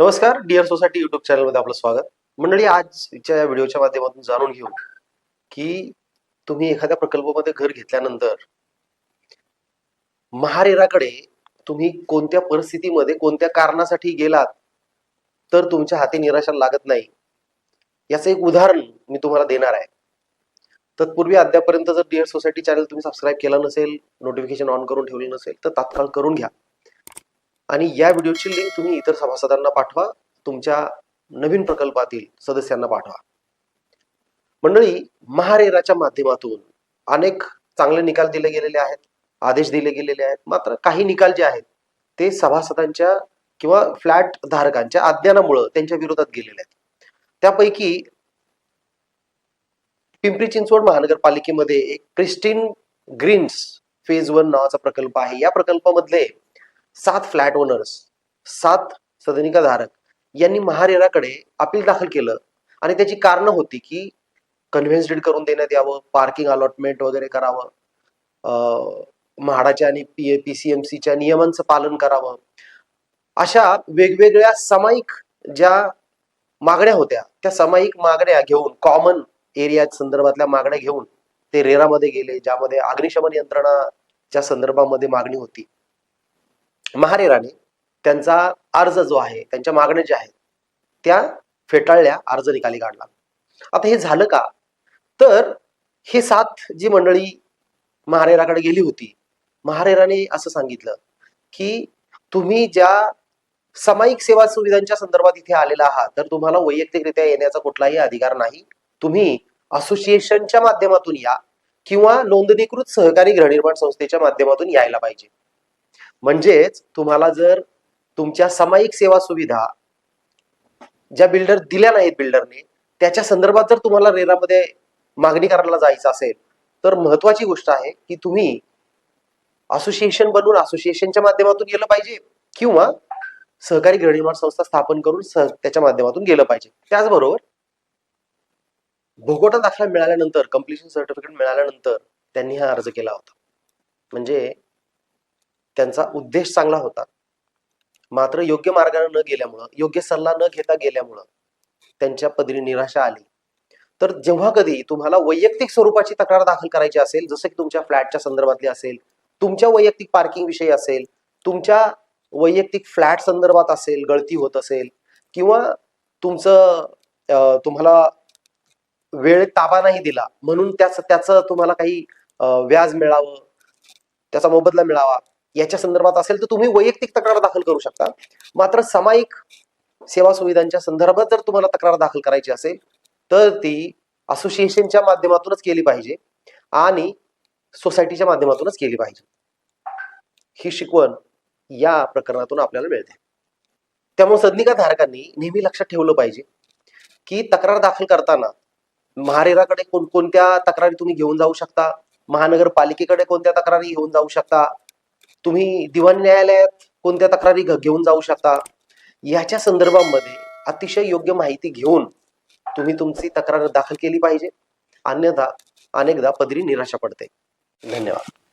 नमस्कार dear society YouTube चॅनलमध्ये आपलं स्वागत. मंडळी आजच्या या व्हिडिओच्या माध्यमातून जाणून घेऊ की तुम्ही एखाद्या प्रकल्पामध्ये घर घेतल्यानंतर महारेराकडे तुम्ही कोणत्या परिस्थितीमध्ये कोणत्या कारणासाठी गेलात तर तुमच्या हाती निराशा लागत नाही. याचं एक उदाहरण मी तुम्हाला देणार आहे. तत्पूर्वी अद्यापर्यंत जर डिअर सोसायटी चॅनल तुम्ही सबस्क्राईब केला नसेल नोटिफिकेशन ऑन करून ठेवलं नसेल तर तात्काळ करून घ्या. आणि या व्हिडिओची लिंक तुम्ही इतर सभासदांना पाठवा तुमच्या नवीन प्रकल्पातील सदस्यांना पाठवा. मंडळी महारेराच्या माध्यमातून अनेक चांगले निकाल दिले गेलेले आहेत आदेश दिले गेलेले आहेत मात्र काही निकाल जे आहेत ते सभासदांच्या किंवा फ्लॅट धारकांच्या अज्ञानामुळं त्यांच्या विरोधात गेलेले आहेत. त्यापैकी पिंपरी चिंचवड महानगरपालिकेमध्ये एक क्रिस्टिन ग्रीन्स फेज वन नावाचा प्रकल्प आहे. या प्रकल्पामधले सात फ्लॅट ओनर्स सात सदनिका धारक यांनी महारेराकडे अपील दाखल केलं. आणि त्याची कारणं होती की कन्व्हेन्स डीड करून देण्यात यावं पार्किंग अलॉटमेंट वगैरे करावं म्हाडाच्या आणि पी पी सी एम सीच्या नियमांचं पालन करावं. अशा वेगवेगळ्या सामायिक ज्या मागण्या होत्या त्या सामायिक मागण्या घेऊन कॉमन एरिया संदर्भातल्या मागण्या घेऊन ते रेरामध्ये गेले ज्यामध्ये अग्निशमन यंत्रणाच्या संदर्भामध्ये मागणी होती. महारेराने त्यांचा अर्ज जो आहे त्यांच्या मागण्या ज्या आहेत त्या फेटाळल्या अर्ज निकाली काढला. आता हे झालं का? तर हे सात जी मंडळी महारेराकडे गेली होती महारेराने असं सांगितलं की तुम्ही ज्या सामायिक सेवा सुविधांच्या संदर्भात इथे आलेला आहात तर तुम्हाला वैयक्तिकरित्या येण्याचा कुठलाही अधिकार नाही. तुम्ही असोसिएशनच्या माध्यमातून या किंवा नोंदणीकृत सहकारी गृहनिर्माण संस्थेच्या माध्यमातून यायला पाहिजे. म्हणजेच तुम्हाला जर तुमच्या सामायिक सेवा सुविधा ज्या बिल्डर दिल्या नाहीत बिल्डरने त्याच्या संदर्भात जर तुम्हाला रेरामध्ये मागणी करायला जायचं असेल तर महत्वाची गोष्ट आहे की तुम्ही असोसिएशन बनवून असोसिएशनच्या माध्यमातून गेलं पाहिजे किंवा सहकारी गृहनिर्माण संस्था स्थापन करून सह त्याच्या माध्यमातून गेलं पाहिजे. त्याचबरोबर भोगोटा दाखला मिळाल्यानंतर कम्प्लिशन सर्टिफिकेट मिळाल्यानंतर त्यांनी हा अर्ज केला होता. म्हणजे त्यांचा उद्देश चांगला होता. मात्र योग्य मार्गाने न गेल्यामुळं योग्य सल्ला न घेता गेल्यामुळं त्यांच्या पदरी निराशा आली. तर जेव्हा कधी तुम्हाला वैयक्तिक स्वरूपाची तक्रार दाखल करायची असेल जसं की तुमच्या फ्लॅटच्या संदर्भातली असेल तुमच्या वैयक्तिक पार्किंग विषयी असेल तुमच्या वैयक्तिक फ्लॅट संदर्भात असेल गळती होत असेल किंवा तुमचं तुम्हाला वेळ ताबा नाही दिला म्हणून त्याच त्याचं तुम्हाला काही व्याज मिळावं त्याचा मोबदला मिळावा याच्या संदर्भात असेल तर तुम्ही वैयक्तिक तक्रार दाखल करू शकता. मात्र सामायिक सेवा सुविधांच्या संदर्भात जर तुम्हाला तक्रार दाखल करायची असेल तर ती असोसिएशनच्या माध्यमातूनच केली पाहिजे आणि सोसायटीच्या माध्यमातूनच केली पाहिजे. ही शिकवण या प्रकरणातून आपल्याला मिळते. त्यामुळे सदनिका धारकांनी नेहमी लक्षात ठेवलं पाहिजे की तक्रार दाखल करताना महारेराकडे कोणकोणत्या तक्रारी तुम्ही घेऊन जाऊ शकता? महानगरपालिकेकडे कोणत्या तक्रारी घेऊन जाऊ शकता? तुम्ही दिवान न्यायालयात कोणत्या तक्रारी घ- घेऊन जाऊ शकता? याच्या संदर्भामध्ये अतिशय योग्य माहिती घेऊन तुम्ही तुमची तक्रार दाखल केली पाहिजे. अन्यथा अनेकदा पदरी निराशा पडते. धन्यवाद.